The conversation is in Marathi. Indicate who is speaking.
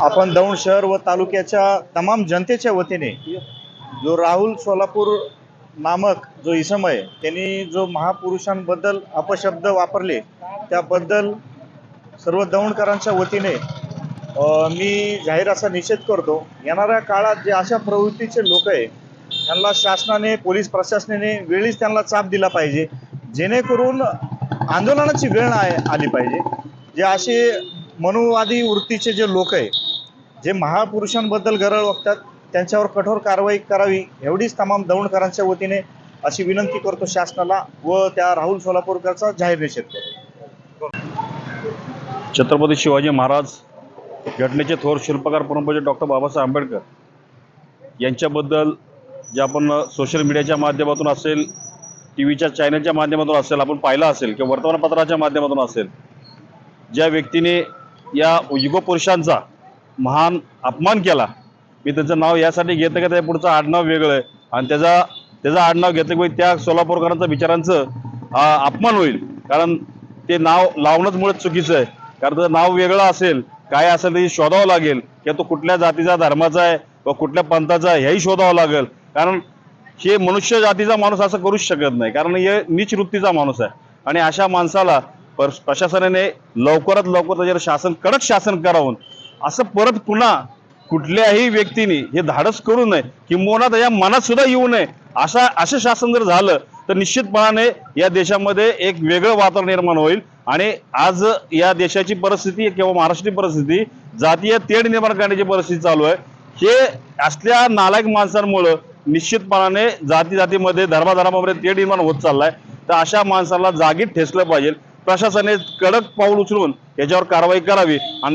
Speaker 1: आपण दौंड शहर व तालुक्याच्या तमाम जनतेच्या वतीने जो राहुल सोलापूर नामक जो इसम आहे त्यांनी जो महापुरुषांबद्दल अपशब्द वापरले त्याबद्दल सर्व दौंडकरांच्या वतीने मी जाहीर असा निषेध करतो येणाऱ्या काळात जे अशा प्रवृत्तीचे लोक आहे त्यांना शासनाने पोलीस प्रशासनाने वेळीच त्यांना चाप दिला पाहिजे जेणेकरून आंदोलनाची वेळ आली पाहिजे. जे असे मनुवादी वृत्तीचे जे लोक आहे जे महापुरुषांबद्दल गरळ वागतात त्यांच्यावर कठोर कारवाई करावी एवढीच तमाम दौंडकरांच्या वतीने अशी विनंती करतो शासनाला व त्या राहुल सोलापूरकरचा जाहीर निषेध करतो.
Speaker 2: छत्रपती शिवाजी महाराज घटनेचे थोर शिल्पकार परंपरेचे डॉक्टर बाबासाहेब आंबेडकर यांच्याबद्दल जे आपण सोशल मीडियाच्या माध्यमातून असेल टी व्हीच्या चॅनलच्या माध्यमातून असेल आपण पाहिलं असेल किंवा वर्तमानपत्राच्या माध्यमातून असेल ज्या व्यक्तीने या युगपुरुषांचा महान अपमान केला. मी त्याचं नाव यासाठी घेतं का त्या पुढचं आडनाव वेगळं आहे. आणि त्याचा त्याचं आडनाव घेतलं की त्या सोलापूरकरांचं विचारांचं अपमान होईल. कारण ते नाव लावणंच मुळात चुकीचं आहे. कारण त्याचं नाव वेगळं असेल काय असेल ते शोधावं लागेल. किंवा तो कुठल्या जातीचा धर्माचा आहे व कुठल्या पंथाचा आहे हेही शोधावं लागेल. कारण हे मनुष्य जातीचा माणूस असं करूच शकत नाही. कारण हे नीच वृत्तीचा माणूस आहे. आणि अशा माणसाला पर प्रशासनाने लवकरात लवकर त्याच्यावर शासन कडक शासन करावं. असं परत पुन्हा कुठल्याही व्यक्तीने हे धाडस करू नये किंबहुना त्याच्या मनात सुद्धा येऊ नये अशा असं शासन जर झालं तर निश्चितपणाने या देशामध्ये एक वेगळं वातावरण निर्माण होईल. आणि आज या देशाची परिस्थिती किंवा महाराष्ट्राची परिस्थिती जातीय तेढ निर्माण करण्याची परिस्थिती चालू आहे. हे असल्या नालायक माणसांमुळं निश्चितपणाने जाती जातीमध्ये धर्माधर्मामध्ये तेढ निर्माण होत चाललाय. तर अशा माणसाला जागीत ठेचलं पाहिजे. प्रशासनाने कडक पाऊल उचलून याच्यावर कारवाई करावी. आणि